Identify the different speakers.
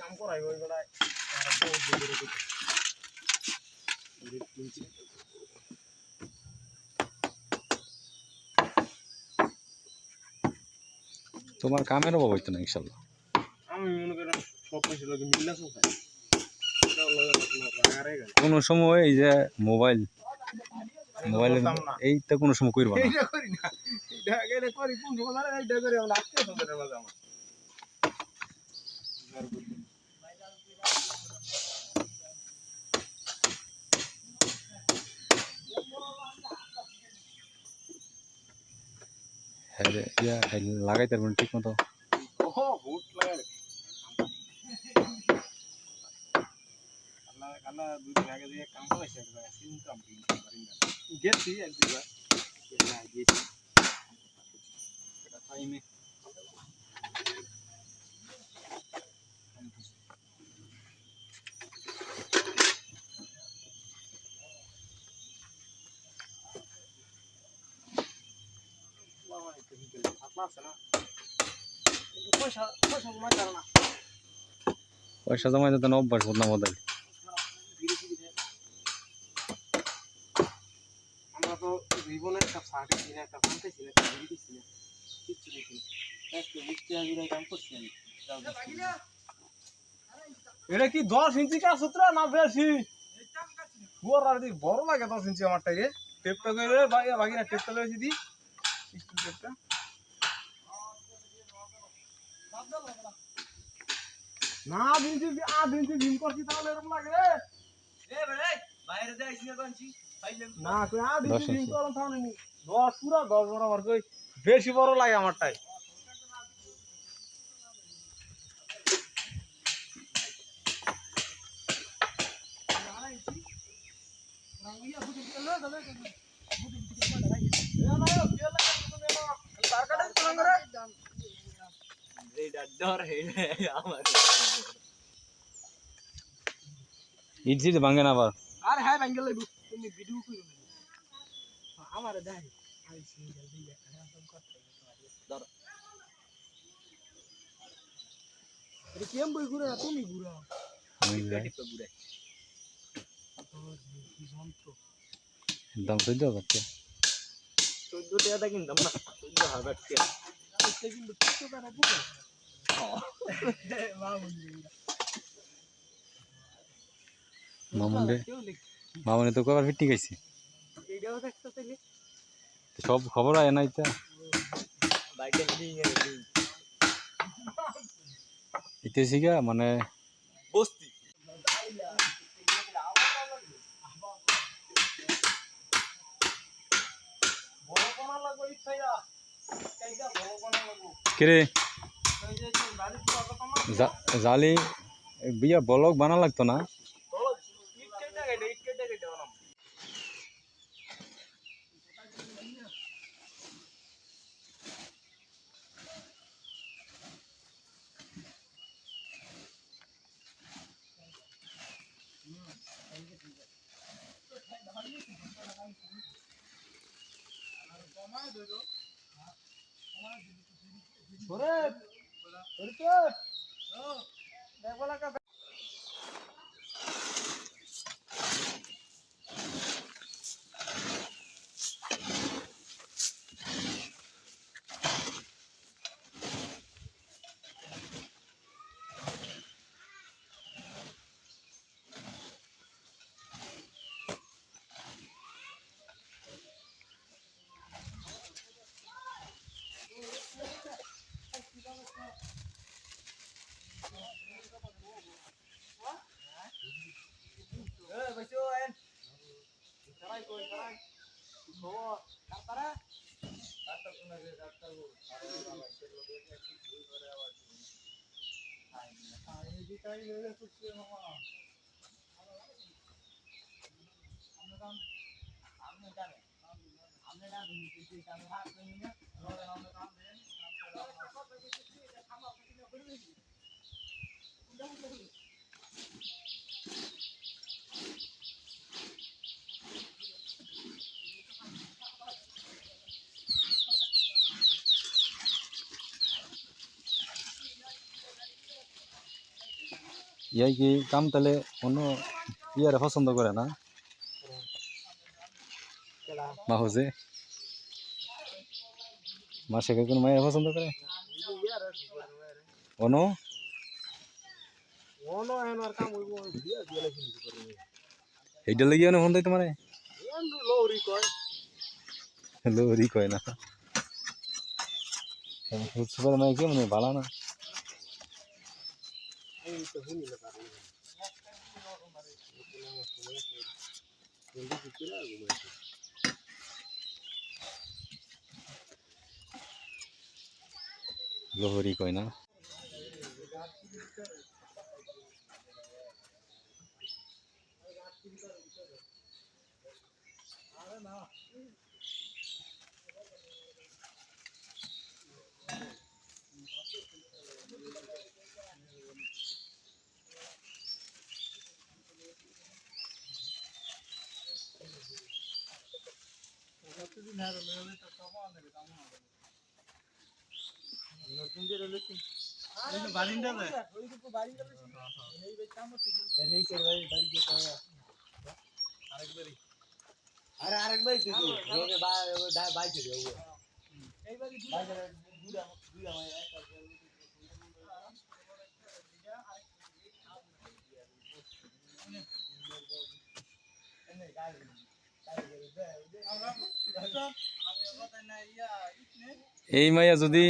Speaker 1: কাম করাই ওই বহুত দূর দূরে দিতে।
Speaker 2: তোমার কামের অভাব হইতো না ইনশাল্লাহ
Speaker 1: আমি মনে করেন সব পয়সা লোকে মিল্লা
Speaker 2: কোনো সময় এই যে মোবাইল
Speaker 1: করতাম না।
Speaker 2: এইটা কোনো সময় করবা না।
Speaker 1: করি না। এইটা এটা করি কোন সময় করি আমরা আজকে সন্ধ্যের মাঝে আমার
Speaker 2: রে, লাগাইতে পারবেন ঠিক মতো
Speaker 1: কালা কালা দুই দিন আগে দিয়ে কাম করেছে এক জায়গায় সিনকাম গেছি এক দুবার না। গেছি এটা টাইমে পয়সা পয়সা কমাই পারে না।
Speaker 2: পয়সা জমা যেত না অভ্যাস বদনাম বদল
Speaker 1: আমরা জীবনে একটা সার্টিফিকেট কিনে একটা ফান্টে ছিল একটা কিনছি না কিচ্ছু দেখি একটা বুঝতে হাজিরা কাম করছি আমি এটা কি দশ ইঞ্চি কাজ সূত্রা না বেশি? ওর আর দি বড় লাগে দশ ইঞ্চি আমারটাকে টেপটা করে ভাই বাকি না টেপটা করে দি টেপটা না দিনছি আট ইঞ্চি জিম করছি তাহলে এরকম লাগে রে। না তুই
Speaker 2: দশ
Speaker 1: ইঞ্চি জিম
Speaker 2: ইঞ্চি।
Speaker 1: করলাম তাহলে নি। দশ পুরা দশ কই বেশি বড় লাগে আমারটাই
Speaker 2: ইট সিট ভাঙে না আবার
Speaker 1: আরে হ্যাঁ ব্যাঙ্গেল লাগু তুমি ভিডিও করো আমার দেখ আই সিঙ্গেল দিয়ে একদম করতে ধরো। এটা কেম বই ঘুরে না? তুমি ঘুরে
Speaker 2: আমি।
Speaker 1: ঘুরে
Speaker 2: দাম সহ্য করতে
Speaker 1: চোদ্দ টাকা কিনতাম না? চোদ্দ হাজার টাকা। কিন্তু চোদ্দ টাকা বুকে
Speaker 2: মামুন রে। মামুনে তো কবার ফিটি
Speaker 1: তাইলে?
Speaker 2: সব খবর আয় না এটা এটা শিখা মানে
Speaker 1: বস্তি।
Speaker 2: কিরে জালি বিয়া বলক বানা লাগতো না?
Speaker 1: ওরে ওরে Bawa kartara. Kartar kuna ge kartar ho. এই যে তাই লেগে করছে মামা আমরা কাম আপনি জানেন আপনি জানেন যে কাম হাত নেই না আমরা আমরা কাম দেন
Speaker 2: ইয়াই কি কাম তাহলে অন্য ইয়ারে পছন্দ করে না? মাহুজে? মাসে কোন মায়ের পছন্দ করে অন? এইটা লেগে অনেক ফোন দেয় তোমারে
Speaker 3: কয়।
Speaker 2: কয় না? সুপার মাই কি মানে ভালো না?
Speaker 3: এই তো হুনি না পারে জলদি কিছু না ঘুমাই
Speaker 2: লোহরি কয় না
Speaker 3: আরে আরেক ভাই তুই রোগে বাই বাই চলে যাব
Speaker 2: এই মাইয়া যদি